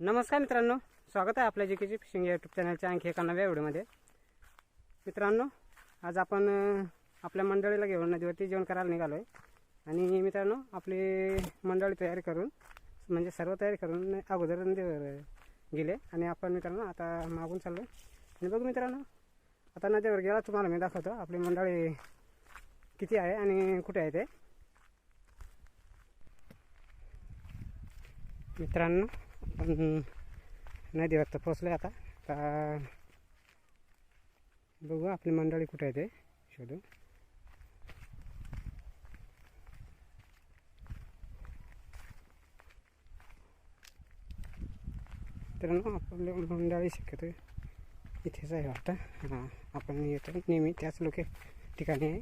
नमस्कार मित्रांनो स्वागत आहे आपल्या जी के फिशिंग यूट्यूब चॅनलच्या आणखी एका नव्या व्हिडिओमध्ये मित्रांनो आज आपण आपल्या मंडळीला घेऊन नदीवरती जेवण करायला निघालो आहे आणि मित्रांनो आपली मंडळी तयारी करून म्हणजे सर्व तयारी करून अगोदर नदीवर गेले. आणि आपण मित्रांनो आता मागून चाललो आणि बघू मित्रांनो आता नदीवर गेला तुम्हाला मी दाखवतो. आपली मंडळी किती आहे आणि कुठे आहे ते. मित्रांनो आपण देवात तर पोचलो आता. आता बघू आपली मंडळी कुठे आहे ते शोधू मित्रांनो आपले मंडळी शक्यतो इथेच आहे वाटतं. हां आपण येतो नेहमी त्याच लोके ठिकाणी आहे.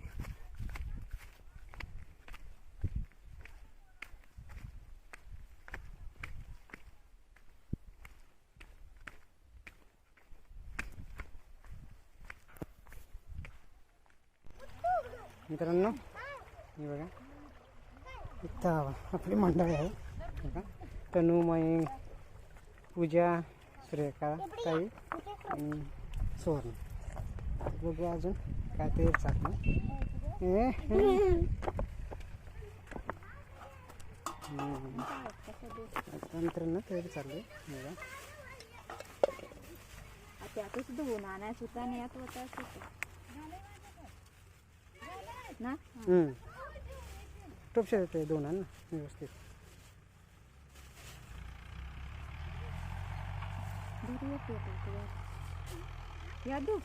मित्रांनो हे बघा. इथं आपली मंडळी आहे. बघा. तनुमयी पूजा सुरेखा ताई आणि सुवर्ण. बघू अजून काय ते चाललं ए, ए. हम्म. आता मित्रांनो ते चाललंय बघा. त्यातच धुवून आणायचं होतं आणि यात होताच होतं ना? हम्म. टोपशा येते दोन आण ना व्यवस्थित. घरी येते आता तुला. या धू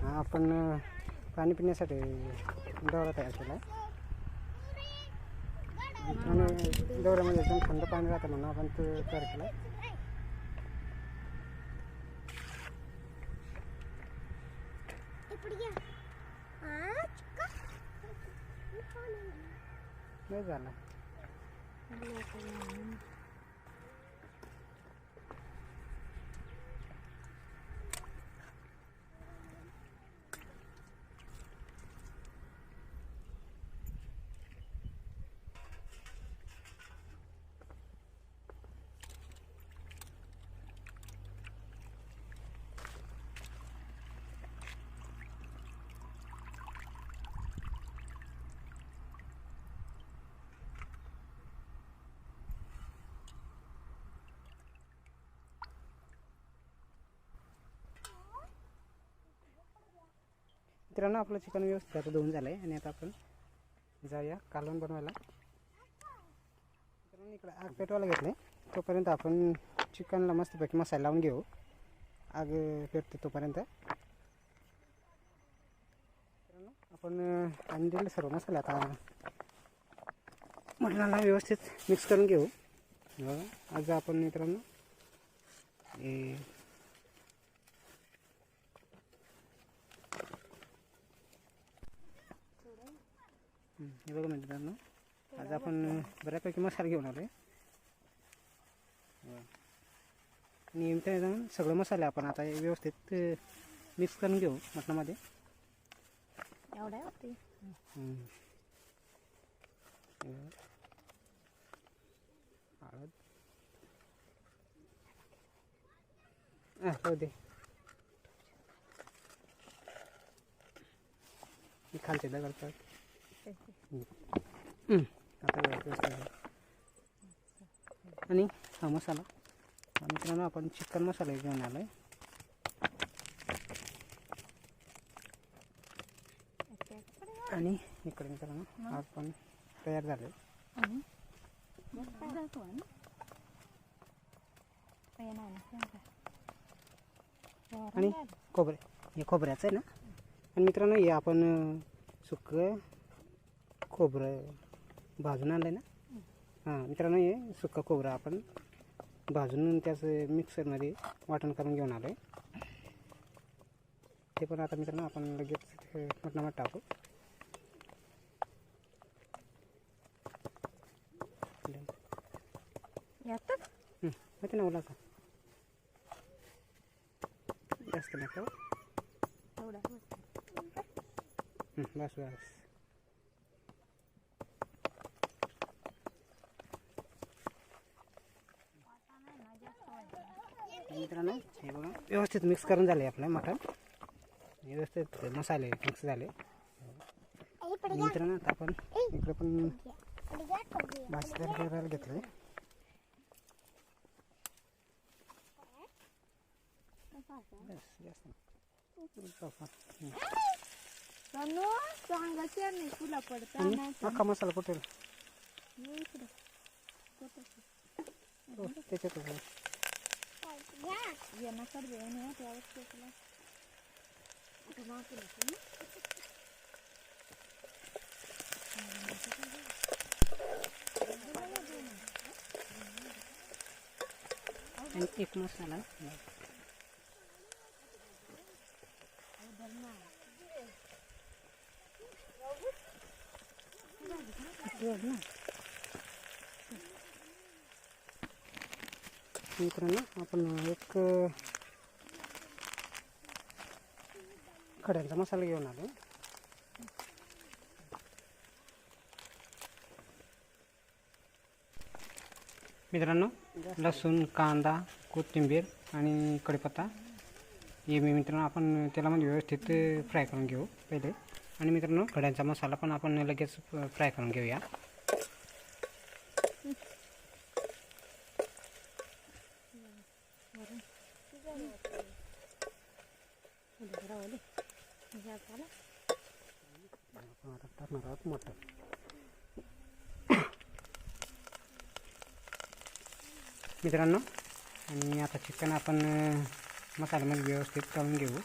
हा, आपण अं, पाणी पिण्यासाठी दौरा तयार केला आहे. आणि दौऱ्यामध्ये एकदम थंड पाणी राहतं म्हणून आपण तो तयार केला नाही झाला मित्रांनो आपलं चिकन व्यवस्थित आता धुवून झालं आहे आणि आता आपण जाऊया कालवण बनवायला. मित्रांनो इकडं आग पेटवायला घेतलं आहे तोपर्यंत आपण चिकनला मस्तपैकी मसाला लावून घेऊ. आग पेटते तोपर्यंत. मित्रांनो आपण आणि दिलं सर्व मसाले आता मटणाला व्यवस्थित मिक्स करून घेऊ. आज आपण मित्रांनो हे बघा मित्रांनो आज आपण बऱ्यापैकी मसाला घेऊन आलो आहे इथे जाऊन सगळे मसाले आपण आता हे व्यवस्थित मिक्स करून घेऊ मटणामध्ये. हं. दे. खालचे दगड पाड. हं, आता आणि हा मसाला. हा मित्रांनो आपण चिकन मसाला घेऊन आलो आहे आणि इकडे मित्रांनो आज पण तयार झाले आणि खोबरे हे खोबऱ्याचं आहे ना? आणि मित्रांनो हे आपण अं, सुकं खोबरं भाजून आणलं ना? हां मित्रांनो हे सुकं खोबरं आपण भाजून त्याचं मिक्सरमध्ये वाटण करून घेऊन आलो आहे ते पण आता मित्रांनो आपण लगेच मटणामध्ये टाकू. माहिती ना ओला का जास्त नका. बस बस. मित्रांनो हे बघा व्यवस्थित मिक्स करून झाले आपलं मटण. व्यवस्थित मसाले मिक्स झाले. मित्रांनो आता आपण इकडे पण भाजी तयार करायला घेतलं अख्खा मसाला कुठे? ये इकडे त्याच्यातच आहे. ये ना कर दे ना त्या वस्तूला आता मागून येते ना. आणि एक मसाला एवढं ना. मित्रांनो. आपण एक खड्यांचा मसाला घेऊन आलो. मित्रांनो लसूण कांदा कोथिंबीर आणि कढीपत्ता हे मी मित्रांनो आपण तेलामध्ये व्यवस्थित फ्राय करून घेऊ पहिले. आणि मित्रांनो खड्यांचा मसाला पण आपण लगेच फ्राय करून घेऊया आपण आता टाकणार आहोत मटण मित्रांनो आणि आता चिकन आपण अं, मसाल्यामध्ये व्यवस्थित तळून घेऊ.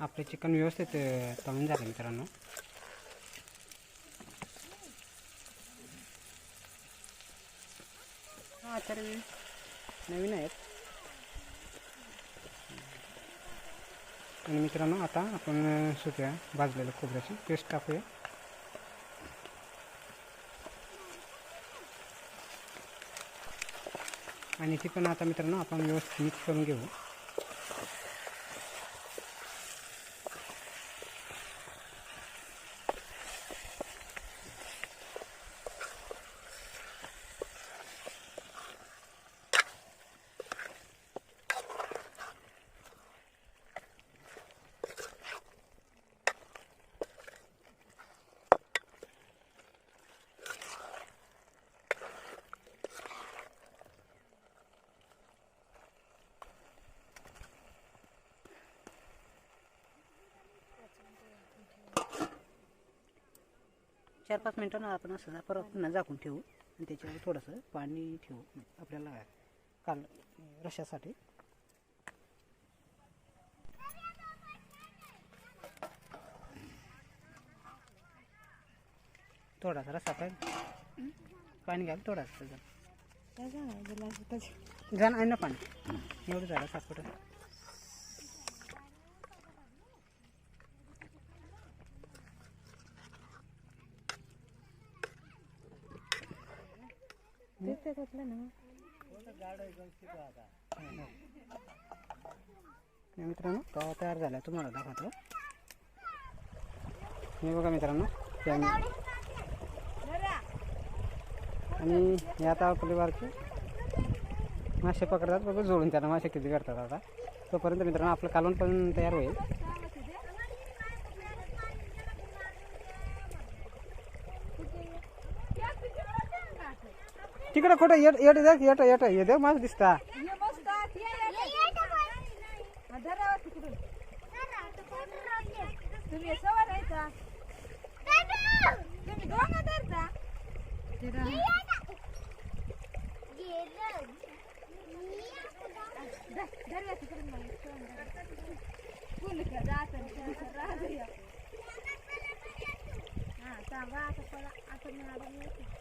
आपले चिकन व्यवस्थित अं, तळून झाले मित्रांनो. हा नवीन आहेत. आणि मित्रांनो आता आपण सुक्या भाजलेल्या खोबऱ्याची. पेस्ट टाकूया. आणि ती पण आता मित्रांनो आपण व्यवस्थित मिक्स करून घेऊ. चार पाच मिनटानं आपण असं परत पुन्हा झाकून ठेवू. आणि त्याच्यावर थोडंसं पाणी ठेवू. आपल्याला काल रशासाठी थोडासा रसा पाहिजे पाणी घाल थोडासा. त्याच्या- घाल आहे ना पाणी. एवढं झालं सापड घातलं ना. मित्रांनो कवा तयार झाला तुम्हाला दाखवतो. हे बघा मित्रांनो आणि हे आता आपली मासे पकडतात बघा जोडून त्यांना मासे किती करतात आता. तोपर्यंत मित्रांनो आपलं कालवण पण तयार होईल. तिकडे कुठं? येट येट देख येट येट ये देख मास दिसता. तुम्ही सवार आहे का तुम्ही दोघं धरता धरूया तिकडून मग फुल का जात राहूया हा सांगा आता पळा आता मॅडम येते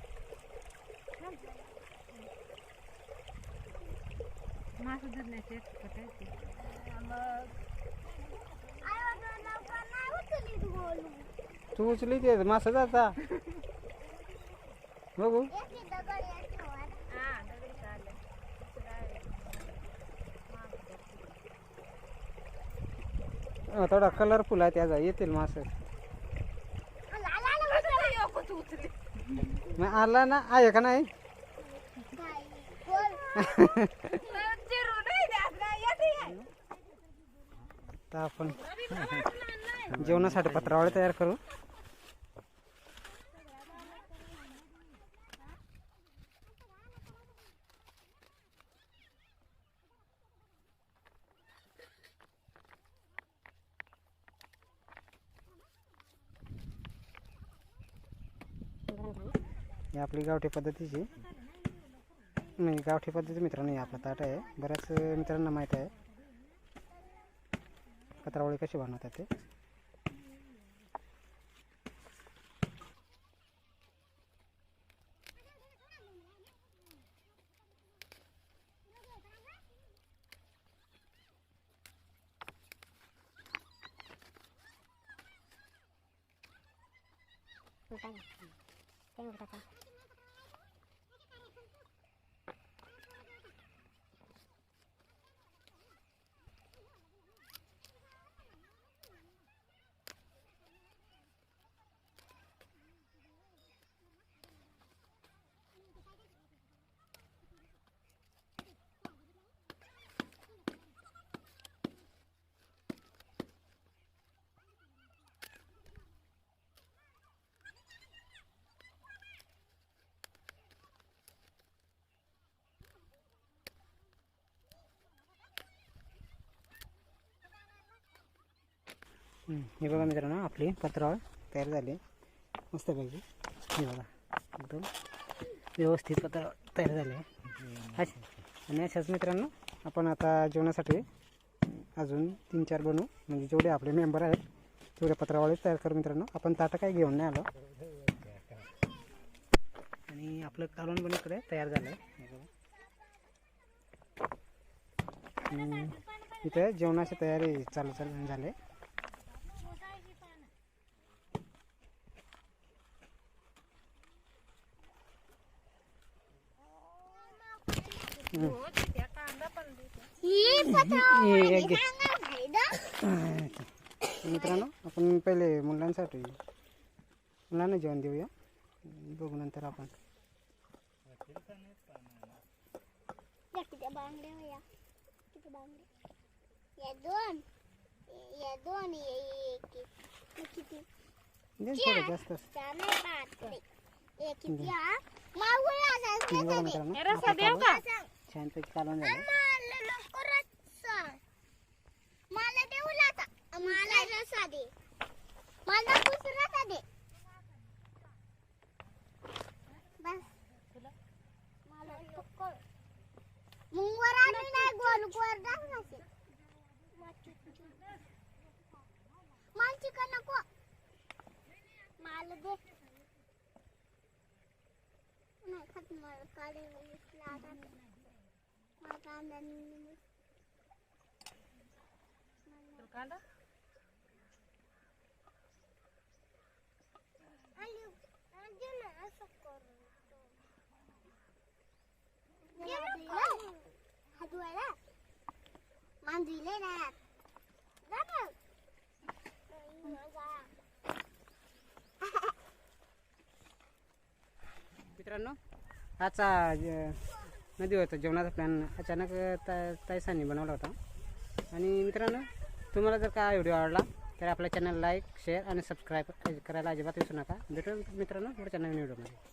तू? उचली ते मासा जाता. बघू. थोडा कलरफुल आहे त्याचा. येतील मासे. मग आला ना? आहे का नाही? तर आपण जेवणासाठी पत्रावळे तयार करू. ही आपली गावठी पद्धतीची नाही गावठी पद्धती मित्रांनो आपला आपलं ताट आहे. बऱ्याच मित्रांना माहीत आहे. पत्रावळी कशी बनवतात ते? हम्म, हे बघा मित्रांनो आपली पत्रावळ तयार झाली. मस्तपैकी हे बघा एकदम व्यवस्थित पत्रावळ तयार झाली. आहे आणि अशाच मित्रांनो आपण आता जेवणासाठी अजून तीन चार बनवू. म्हणजे जेवढे आपले मेंबर आहेत तेवढे पत्रावळीच तयार करू मित्रांनो. आपण ताटं काही घेऊन नाही आलो. आणि आपलं कालवण पण इकडे तयार झालं. आहे हे इथे जेवणाची तयारी चालू चालू झाली आहे हे एक घे. मित्रांनो आपण पहिले मुलांसाठी मुलांना जेवण देऊया. बघू नंतर आपण. जास्त चार नाही पाच कालवण छानपैकी कालवण झालं. मला लवकरच देऊ मला रसा दे. मला रसा दे. मुंगवर नाही गोल गोल दाखवायचे मला चिकन नको. मला दे. नाही खात मला लागत मला कांदा नाही आलू आलू ना असं करतो हात धुवायला मान धुले ना जा ना. मित्रांनो आजचा ज- नदी होता जेवणाचा प्लॅन अचानक ता ताईसांनी बनवला होता. आणि मित्रांनो तुम्हाला जर का व्हिडिओ आवडला तर आपल्या चॅनल लाईक शेअर आणि सबस्क्राईब करायला अजिबात विसरू नका. भेटू मित्रांनो पुढच्या नवीन व्हिडिओमध्ये